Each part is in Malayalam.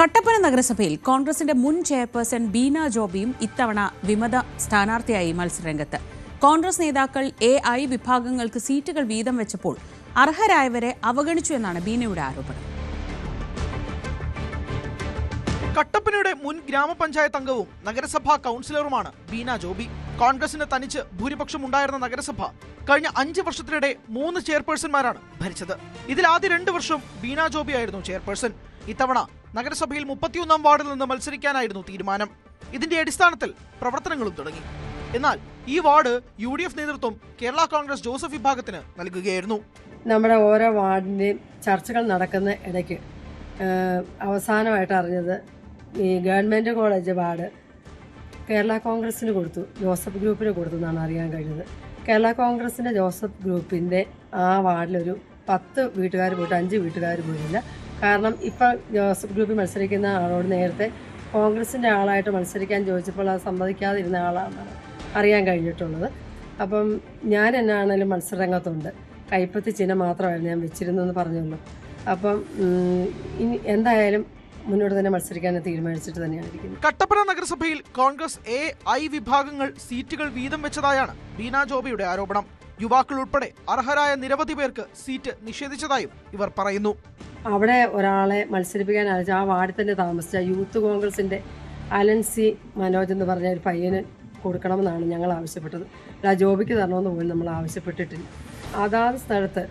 കട്ടപ്പന നഗരസഭയിൽ കോൺഗ്രസിന്റെ മുൻ ചെയർപേഴ്സൺ ബീന ജോബിയും ഇത്തവണ വിമത സ്ഥാനാർത്ഥിയായി മത്സരരംഗത്ത്. കോൺഗ്രസ് നേതാക്കൾ എ ഐ വിഭാഗങ്ങൾക്ക് സീറ്റുകൾ വീതം വെച്ചപ്പോൾ അർഹരായവരെ അവഗണിച്ചു എന്നാണ് ബീനയുടെ ആരോപണം. കട്ടപ്പനയുടെ മുൻ ഗ്രാമപഞ്ചായത്ത് അംഗവും നഗരസഭാ കൗൺസിലറുമാണ് ബീന ജോബി. കോൺഗ്രസിന് തനിച്ച് ഭൂരിപക്ഷം ഉണ്ടായിരുന്ന നഗരസഭ കഴിഞ്ഞ അഞ്ച് വർഷത്തിനിടെ മൂന്ന് ചെയർപേഴ്സൺമാരാണ് ഭരിച്ചത്. ഇതിൽ ആദ്യ രണ്ട് വർഷം ബീന ജോബി ആയിരുന്നു ചെയർപേഴ്സൺ. ഇത്തവണ നഗരസഭയിൽ മുപ്പത്തിയൊന്നാം വാർഡിൽ നിന്ന് മത്സരിക്കാനായിരുന്നു തീരുമാനം. ഇതിന്റെ അടിസ്ഥാനത്തിൽ പ്രവർത്തനങ്ങളും തുടങ്ങി. എന്നാൽ ഈ വാർഡ് യു ഡി എഫ് നേതൃത്വം കേരള കോൺഗ്രസ് ജോസഫ് വിഭാഗത്തിന് നൽകുകയായിരുന്നു. നമ്മുടെ ഓരോ വാർഡിന്റെയും ചർച്ചകൾ നടക്കുന്ന ഇടയ്ക്ക് അവസാനമായിട്ട് അറിഞ്ഞത് ഈ ഗവൺമെന്റ് കോളേജ് വാർഡ് കേരള കോൺഗ്രസ്സിന് കൊടുത്തു ജോസഫ് ഗ്രൂപ്പിന് കൊടുത്തു എന്നാണ് അറിയാൻ കഴിഞ്ഞത്. കേരള കോൺഗ്രസിന്റെ ജോസഫ് ഗ്രൂപ്പിന്റെ ആ വാർഡിലൊരു പത്ത് വീട്ടുകാർ പോയിട്ട് അഞ്ച് വീട്ടുകാർ പോയില്ല കാരണം ഇപ്പം ജോസഫ് ഗ്രൂപ്പിൽ മത്സരിക്കുന്ന ആളോട് നേരത്തെ കോൺഗ്രസിന്റെ ആളായിട്ട് മത്സരിക്കാൻ ചോദിച്ചപ്പോൾ അത് സമ്മതിക്കാതിരുന്ന ആളാണെന്നാണ് അറിയാൻ കഴിഞ്ഞിട്ടുള്ളത്. അപ്പം ഞാൻ എന്നാണേലും മത്സരരംഗത്തുണ്ട്. കൈപ്പത്തി ചിഹ്നം മാത്രമായിരുന്നു ഞാൻ വെച്ചിരുന്നെന്ന് പറഞ്ഞുള്ളൂ. അപ്പം ഇനി എന്തായാലും മുന്നോട്ട് തന്നെ മത്സരിക്കാൻ തീരുമാനിച്ചിട്ട് തന്നെയാണ് ഇരിക്കുന്നത്. കട്ടപ്പന നഗരസഭയിൽ കോൺഗ്രസ് എ ഐ വിഭാഗങ്ങൾ സീറ്റുകൾ വീതം വെച്ചതായാണ് ബീന ജോബിയുടെ ആരോപണം. യുവാക്കൾ ഉൾപ്പെടെ അർഹരായ നിരവധി പേർക്ക് സീറ്റ് നിഷേധിച്ചതായും ഇവർ പറയുന്നു. അവിടെ ഒരാളെ മത്സരിപ്പിക്കാൻ അയച്ച ആ വാർഡിൽ തന്നെ താമസിച്ച യൂത്ത് കോൺഗ്രസിന്റെ അലൻ സി മനോജ് എന്ന് പറഞ്ഞ ഒരു പയ്യന് കൊടുക്കണമെന്നാണ് ഞങ്ങൾ ആവശ്യപ്പെട്ടത്. ആ ജോബിക്ക് തരണമെന്ന് പോലും നമ്മൾ ആവശ്യപ്പെട്ടിട്ടില്ല. അതാത് സ്ഥലത്ത്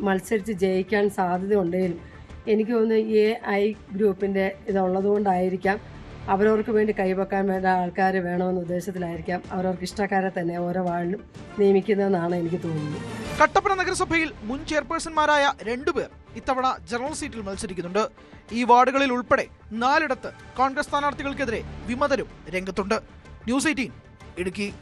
മത്സരിച്ച് ജയിക്കാൻ സാധ്യതയുണ്ടെങ്കിലും എനിക്ക് തോന്നുന്നു എ ഐ ഗ്രൂപ്പിന്റെ ഇതുള്ളതുകൊണ്ടായിരിക്കാം അവരവർക്ക് വേണ്ടി കൈവെക്കാൻ വേണ്ട ആൾക്കാർ വേണമെന്ന ഉദ്ദേശത്തിലായിരിക്കാം അവരവർക്ക് ഇഷ്ടക്കാരെ തന്നെ ഓരോ വാർഡിലും നിയമിക്കുന്നതെന്നാണ് എനിക്ക് തോന്നുന്നത്. കട്ടപ്പന നഗരസഭയിൽ മുൻ ചെയർപേഴ്സൺമാരായ രണ്ടുപേർ ഇത്തവണ ജനറൽ സീറ്റിൽ മത്സരിക്കുന്നുണ്ട്. ഈ വാർഡുകളിൽ ഉൾപ്പെടെ നാലിടത്ത് കോൺഗ്രസ് സ്ഥാനാർത്ഥികൾക്കെതിരെ വിമതരും രംഗത്തുണ്ട്. News eighteen Idukki.